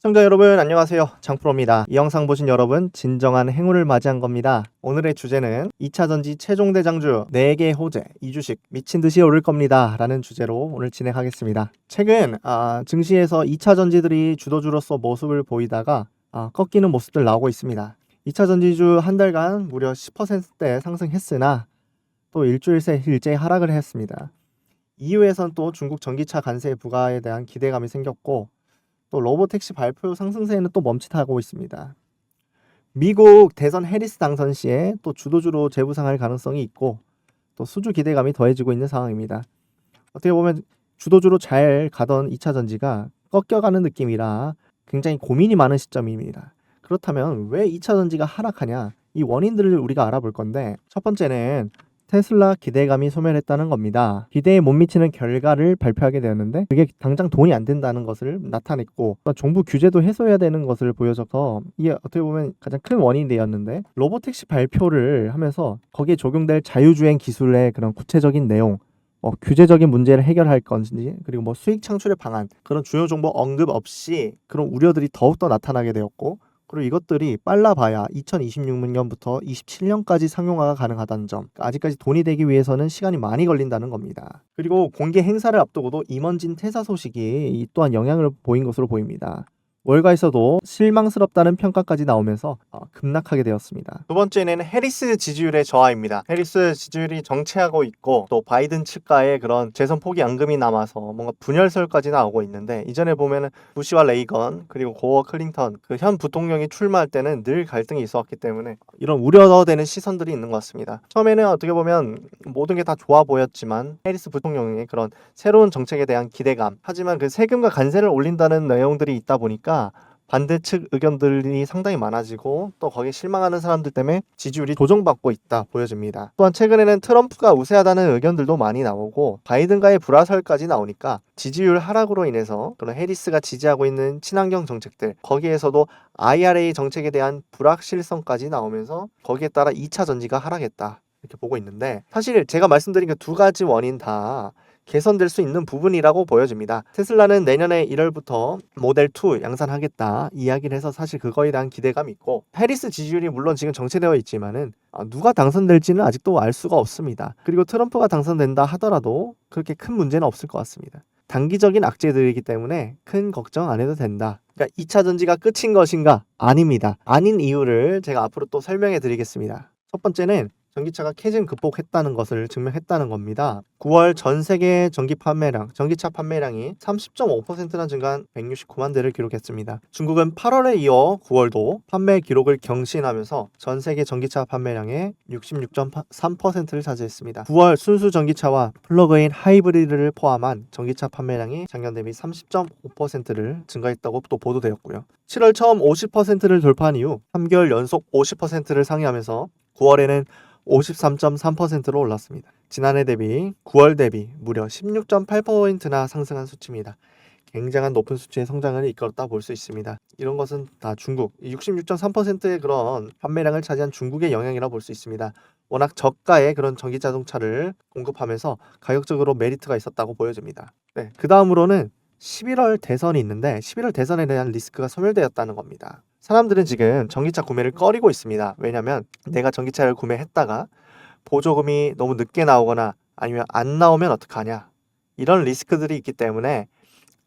시청자 여러분 안녕하세요. 장프로입니다. 이 영상 보신 여러분 진정한 행운을 맞이한 겁니다. 오늘의 주제는 2차전지 최종 대장주 4개 호재 이 주식 미친 듯이 오를 겁니다. 라는 주제로 오늘 진행하겠습니다. 최근 아, 증시에서 2차전지들이 주도주로서 모습을 보이다가 아, 꺾이는 모습들 나오고 있습니다. 2차전지주 한 달간 무려 10%대 상승했으나 또 일주일 새 일제히 하락을 했습니다. 이후에선 또 중국 전기차 관세 부과에 대한 기대감이 생겼고 또 로보택시 발표 상승세는 또 멈칫하고 있습니다. 미국 대선 해리스 당선 시에 또 주도주로 재부상할 가능성이 있고 또 수주 기대감이 더해지고 있는 상황입니다. 어떻게 보면 주도주로 잘 가던 2차 전지가 꺾여가는 느낌이라 굉장히 고민이 많은 시점입니다. 그렇다면 왜 2차 전지가 하락하냐? 이 원인들을 우리가 알아볼 건데 첫 번째는 테슬라 기대감이 소멸했다는 겁니다. 기대에 못 미치는 결과를 발표하게 되었는데 그게 당장 돈이 안 된다는 것을 나타냈고 또 정부 규제도 해소해야 되는 것을 보여줘서 이게 어떻게 보면 가장 큰 원인이 되었는데 로보택시 발표를 하면서 거기에 적용될 자유주행 기술의 그런 구체적인 내용 어, 규제적인 문제를 해결할 건지 그리고 뭐 수익 창출의 방안 그런 주요 정보 언급 없이 그런 우려들이 더욱더 나타나게 되었고 그리고 이것들이 빨라봐야 2026년부터 27년까지 상용화가 가능하다는 점. 그러니까 아직까지 돈이 되기 위해서는 시간이 많이 걸린다는 겁니다. 그리고 공개 행사를 앞두고도 임원진 퇴사 소식이 이 또한 영향을 보인 것으로 보입니다. 월가에서도 실망스럽다는 평가까지 나오면서 어, 급락하게 되었습니다. 두 번째는 해리스 지지율의 저하입니다. 해리스 지지율이 정체하고 있고 또 바이든 측과의 그런 재선 포기 앙금이 남아서 뭔가 분열설까지 나오고 있는데 이전에 보면은 부시와 레이건 그리고 고어 클린턴 그 현 부통령이 출마할 때는 늘 갈등이 있었기 때문에 이런 우려되는 시선들이 있는 것 같습니다. 처음에는 어떻게 보면 모든 게 다 좋아 보였지만 해리스 부통령의 그런 새로운 정책에 대한 기대감 하지만 그 세금과 관세를 올린다는 내용들이 있다 보니까 반대 측 의견들이 상당히 많아지고 또 거기에 실망하는 사람들 때문에 지지율이 조정받고 있다 보여집니다. 또한 최근에는 트럼프가 우세하다는 의견들도 많이 나오고 바이든과의 불화설까지 나오니까 지지율 하락으로 인해서 그런 해리스가 지지하고 있는 친환경 정책들 거기에서도 IRA 정책에 대한 불확실성까지 나오면서 거기에 따라 2차 전지가 하락했다. 이렇게 보고 있는데 사실 제가 말씀드린 그 두 가지 원인 다 개선될 수 있는 부분이라고 보여집니다. 테슬라는 내년에 1월부터 모델 2 양산하겠다 이야기를 해서 사실 그거에 대한 기대감이 있고 해리스 지지율이 물론 지금 정체되어 있지만은 아, 누가 당선될지는 아직도 알 수가 없습니다. 그리고 트럼프가 당선된다 하더라도 그렇게 큰 문제는 없을 것 같습니다. 단기적인 악재들이기 때문에 큰 걱정 안 해도 된다. 그러니까 2차 전지가 끝인 것인가? 아닙니다. 아닌 이유를 제가 앞으로 또 설명해 드리겠습니다. 첫 번째는 전기차가 캐즘 극복했다는 것을 증명했다는 겁니다. 9월 전 세계 전기 판매량, 전기차 판매량이 30.5%나 증가한 169만 대를 기록했습니다. 중국은 8월에 이어 9월도 판매 기록을 경신하면서 전 세계 전기차 판매량의 66.3%를 차지했습니다. 9월 순수 전기차와 플러그인 하이브리드를 포함한 전기차 판매량이 작년 대비 30.5%를 증가했다고 또 보도되었고요. 7월 처음 50%를 돌파한 이후 3개월 연속 50%를 상회하면서 9월에는 53.3%로 올랐습니다. 지난해 대비 9월 대비 무려 16.8%나 상승한 수치입니다. 굉장한 높은 수치의 성장을 이끌었다 볼 수 있습니다. 이런 것은 다 중국 66.3%의 그런 판매량을 차지한 중국의 영향이라 볼 수 있습니다. 워낙 저가의 그런 전기 자동차를 공급하면서 가격적으로 메리트가 있었다고 보여집니다. 네, 그 다음으로는 11월 대선이 있는데 11월 대선에 대한 리스크가 소멸되었다는 겁니다. 사람들은 지금 전기차 구매를 꺼리고 있습니다. 왜냐하면 내가 전기차를 구매했다가 보조금이 너무 늦게 나오거나 아니면 안 나오면 어떡하냐 이런 리스크들이 있기 때문에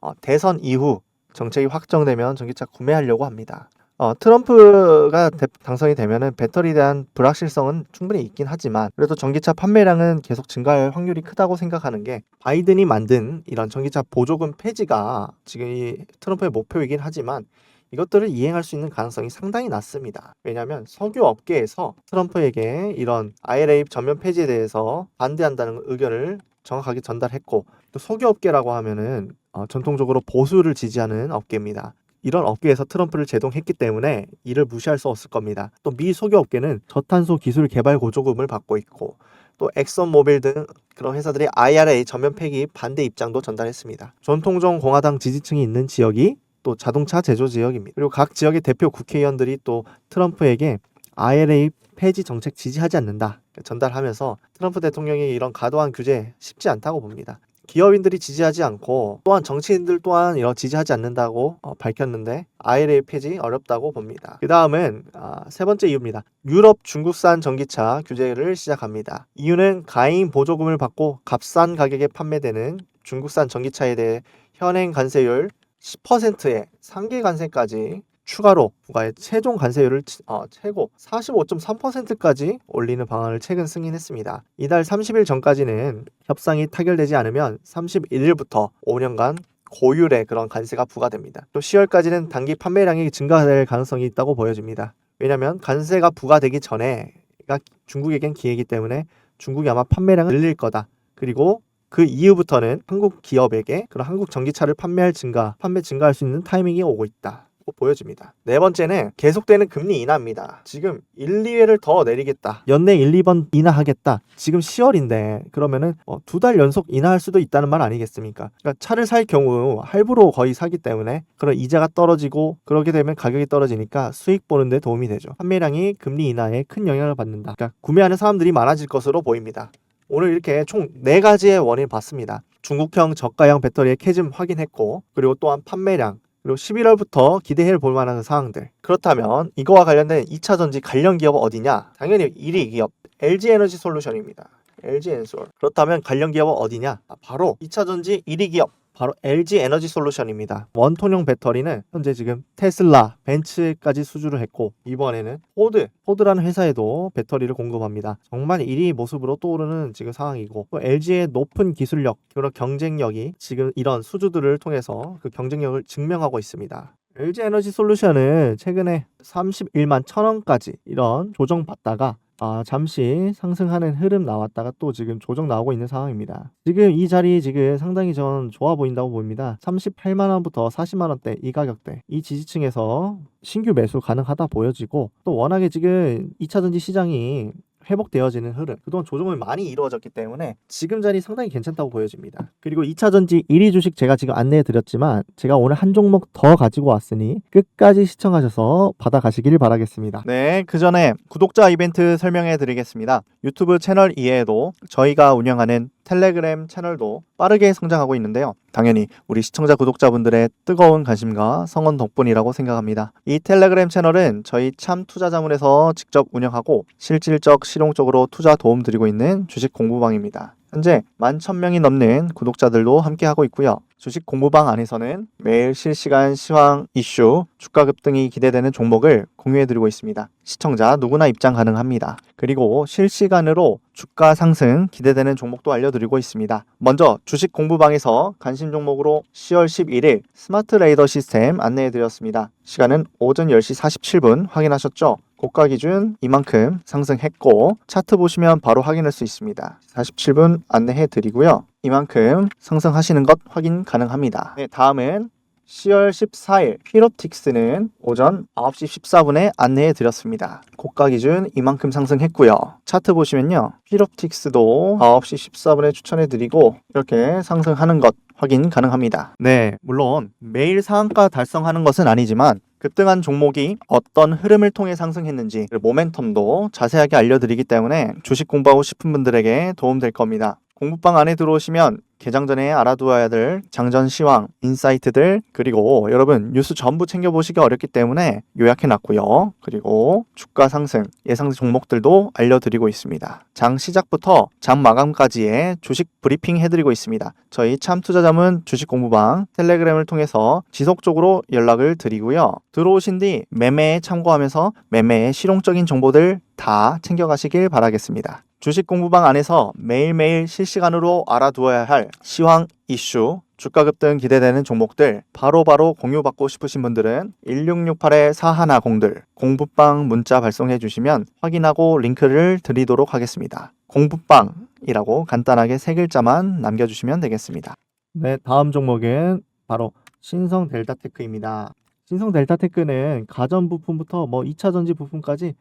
어, 대선 이후 정책이 확정되면 전기차 구매하려고 합니다. 어, 트럼프가 대- 당선이 되면은 배터리에 대한 불확실성은 충분히 있긴 하지만 그래도 전기차 판매량은 계속 증가할 확률이 크다고 생각하는 게 바이든이 만든 이런 전기차 보조금 폐지가 지금 이 트럼프의 목표이긴 하지만 이것들을 이행할 수 있는 가능성이 상당히 낮습니다. 왜냐하면 석유 업계에서 트럼프에게 이런 IRA 전면 폐지에 대해서 반대한다는 의견을 정확하게 전달했고 또 석유 업계라고 하면은 어, 전통적으로 보수를 지지하는 업계입니다. 이런 업계에서 트럼프를 제동했기 때문에 이를 무시할 수 없을 겁니다. 또 미 석유 업계는 저탄소 기술 개발 보조금을 받고 있고 또 엑선 모빌 등 그런 회사들이 IRA 전면 폐기 반대 입장도 전달했습니다. 전통적 공화당 지지층이 있는 지역이 또 자동차 제조 지역입니다. 그리고 각 지역의 대표 국회의원들이 또 트럼프에게 IRA 폐지 정책 지지하지 않는다 전달하면서 트럼프 대통령이 이런 과도한 규제 쉽지 않다고 봅니다. 기업인들이 지지하지 않고 또한 정치인들 또한 이런 지지하지 않는다고 어, 밝혔는데 IRA 폐지 어렵다고 봅니다. 그 다음은 아, 세 번째 이유입니다. 유럽 중국산 전기차 규제를 시작합니다. 이유는 가임 보조금을 받고 값싼 가격에 판매되는 중국산 전기차에 대해 현행 관세율 10%의 상계 관세까지 추가로 부과해 최종 관세율을 치- 어, 최고 45.3%까지 올리는 방안을 최근 승인했습니다. 이달 30일 전까지는 협상이 타결되지 않으면 31일부터 5년간 고율의 그런 관세가 부과됩니다. 또 10월까지는 단기 판매량이 증가될 가능성이 있다고 보여집니다. 왜냐하면 관세가 부과되기 전에가 중국에겐 기회이기 때문에 중국이 아마 판매량을 늘릴 거다. 그리고 그 이후부터는 한국 기업에게 그런 한국 전기차를 판매할 증가, 판매 증가할 수 있는 타이밍이 오고 있다. 고 보여집니다. 네 번째는 계속되는 금리 인하입니다. 지금 1, 2회를 더 내리겠다. 연내 1, 2번 인하하겠다. 지금 10월인데 그러면은 어, 두달 연속 인하할 수도 있다는 말 아니겠습니까? 그러니까 차를 살 경우 할부로 거의 사기 때문에 그런 이자가 떨어지고 그렇게 되면 가격이 떨어지니까 수익 보는 데 도움이 되죠. 판매량이 금리 인하에 큰 영향을 받는다. 그러니까 구매하는 사람들이 많아질 것으로 보입니다. 오늘 이렇게 총 네 가지의 원인 봤습니다. 중국형 저가형 배터리의 캐즘 확인했고 그리고 또한 판매량 그리고 11월부터 기대해 볼 만한 사항들. 그렇다면 이거와 관련된 2차 전지 관련 기업 어디냐? 당연히 1위 기업 LG 에너지 솔루션입니다. LG 엔솔. 그렇다면 관련 기업은 어디냐? 아, 바로 2차 전지 1위 기업 바로 LG 에너지 솔루션입니다. 원통형 배터리는 현재 지금 테슬라, 벤츠까지 수주를 했고 이번에는 포드, 포드라는 회사에도 배터리를 공급합니다. 정말 1위 모습으로 떠오르는 지금 상황이고 또 LG의 높은 기술력, 그리고 경쟁력이 지금 이런 수주들을 통해서 그 경쟁력을 증명하고 있습니다. LG 에너지 솔루션은 최근에 31만 1000원까지 이런 조정받다가 아, 잠시 상승하는 흐름 나왔다가 또 지금 조정 나오고 있는 상황입니다. 지금 이 자리 지금 상당히 전 좋아 보인다고 보입니다. 38만 원부터 40만 원대 이 가격대 이 지지층에서 신규 매수 가능하다 보여지고 또 워낙에 지금 2차 전지 시장이 회복되어지는 흐름 그동안 조정을 많이 이루어졌기 때문에 지금 자리 상당히 괜찮다고 보여집니다. 그리고 2차 전지 1위 주식 제가 지금 안내해 드렸지만 제가 오늘 한 종목 더 가지고 왔으니 끝까지 시청하셔서 받아가시길 바라겠습니다. 네, 그 전에 구독자 이벤트 설명해 드리겠습니다. 유튜브 채널 이외에도 저희가 운영하는 텔레그램 채널도 빠르게 성장하고 있는데요. 당연히 우리 시청자 구독자분들의 뜨거운 관심과 성원 덕분이라고 생각합니다. 이 텔레그램 채널은 저희 참 투자자문에서 직접 운영하고 실질적 실용적으로 투자 도움 드리고 있는 주식 공부방입니다. 현재 11,000명이 넘는 구독자들도 함께하고 있고요. 주식 공부방 안에서는 매일 실시간 시황 이슈, 주가 급등이 기대되는 종목을 공유해드리고 있습니다. 시청자 누구나 입장 가능합니다. 그리고 실시간으로 주가 상승 기대되는 종목도 알려드리고 있습니다. 먼저 주식 공부방에서 관심 종목으로 10월 11일 스마트 레이더 시스템 안내해드렸습니다. 시간은 오전 10시 47분 확인하셨죠? 고가 기준 이만큼 상승했고 차트 보시면 바로 확인할 수 있습니다. 47분 안내해 드리고요. 이만큼 상승하시는 것 확인 가능합니다. 네, 다음은 10월 14일 피롭틱스는 오전 9시 14분에 안내해 드렸습니다. 고가 기준 이만큼 상승했고요. 차트 보시면요. 피롭틱스도 9시 14분에 추천해 드리고 이렇게 상승하는 것 확인 가능합니다. 네, 물론 매일 상한가 달성하는 것은 아니지만 급등한 종목이 어떤 흐름을 통해 상승했는지 모멘텀도 자세하게 알려드리기 때문에 주식 공부하고 싶은 분들에게 도움될 겁니다. 공부방 안에 들어오시면 개장 전에 알아두어야 될 장전 시황, 인사이트들 그리고 여러분 뉴스 전부 챙겨보시기 어렵기 때문에 요약해놨고요. 그리고 주가 상승, 예상 종목들도 알려드리고 있습니다. 장 시작부터 장 마감까지의 주식 브리핑 해드리고 있습니다. 저희 참 투자자문 주식 공부방 텔레그램을 통해서 지속적으로 연락을 드리고요. 들어오신 뒤 매매에 참고하면서 매매의 실용적인 정보들 다 챙겨가시길 바라겠습니다. 주식 공부방 안에서 매일매일 실시간으로 알아두어야 할 시황 이슈, 주가 급등 기대되는 종목들 바로 바로 공유받고 싶으신 분들은 1668-4110들 공부방 문자 발송해 주시면 확인하고 링크를 드리도록 하겠습니다. 공부방이라고 간단하게 세 글자만 남겨주시면 되겠습니다. 네, 다음 종목은 바로 신성 델타테크입니다. 신성 델타테크는 가전 부품부터 뭐 2차 전지 부품까지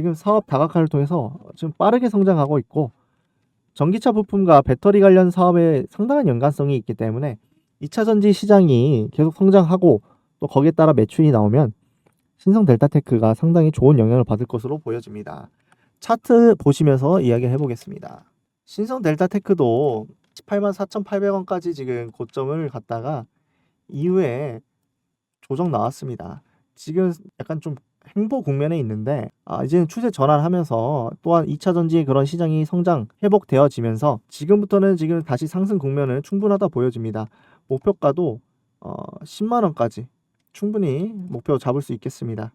지금 사업 다각화를 통해서 지금 빠르게 성장하고 있고 전기차 부품과 배터리 관련 사업에 상당한 연관성이 있기 때문에 2차 전지 시장이 계속 성장하고 또 거기에 따라 매출이 나오면 신성 델타테크가 상당히 좋은 영향을 받을 것으로 보여집니다. 차트 보시면서 이야기를 해보겠습니다. 신성 델타테크도 48만 4,800원까지 지금 고점을 갔다가 이후에 조정 나왔습니다. 지금 약간 좀 행보 국면에 있는데 아, 이제는 추세 전환하면서 또한 2차 전지의 그런 시장이 성장 회복되어지면서 지금부터는 지금 다시 상승 국면은 충분하다 보여집니다. 목표가도 어, 10만 원까지 충분히 목표 잡을 수 있겠습니다.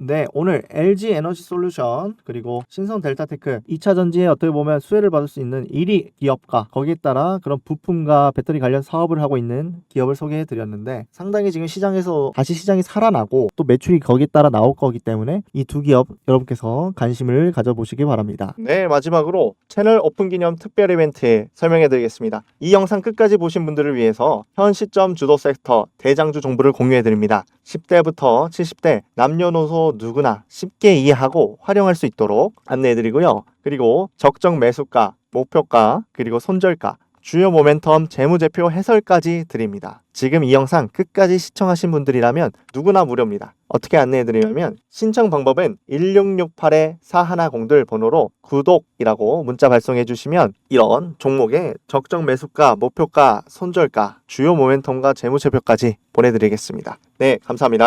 네, 오늘 LG 에너지 솔루션 그리고 신성 델타테크 2차 전지에 어떻게 보면 수혜를 받을 수 있는 1위 기업가 거기에 따라 그런 부품과 배터리 관련 사업을 하고 있는 기업을 소개해 드렸는데 상당히 지금 시장에서 다시 시장이 살아나고 또 매출이 거기에 따라 나올 거기 때문에 이 두 기업 여러분께서 관심을 가져보시기 바랍니다. 네, 마지막으로 채널 오픈 기념 특별 이벤트 설명해 드리겠습니다. 이 영상 끝까지 보신 분들을 위해서 현 시점 주도 섹터 대장주 정보를 공유해 드립니다. 10대부터 70대 남녀노소 누구나 쉽게 이해하고 활용할 수 있도록 안내해 드리고요. 그리고 적정 매수가, 목표가, 그리고 손절가, 주요 모멘텀 재무제표 해설까지 드립니다. 지금 이 영상 끝까지 시청하신 분들이라면 누구나 무료입니다. 어떻게 안내해 드리냐면 신청 방법은 1668-4110들 번호로 구독이라고 문자 발송해 주시면 이런 종목의 적정 매수가, 목표가, 손절가, 주요 모멘텀과 재무제표까지 보내드리겠습니다. 네, 감사합니다.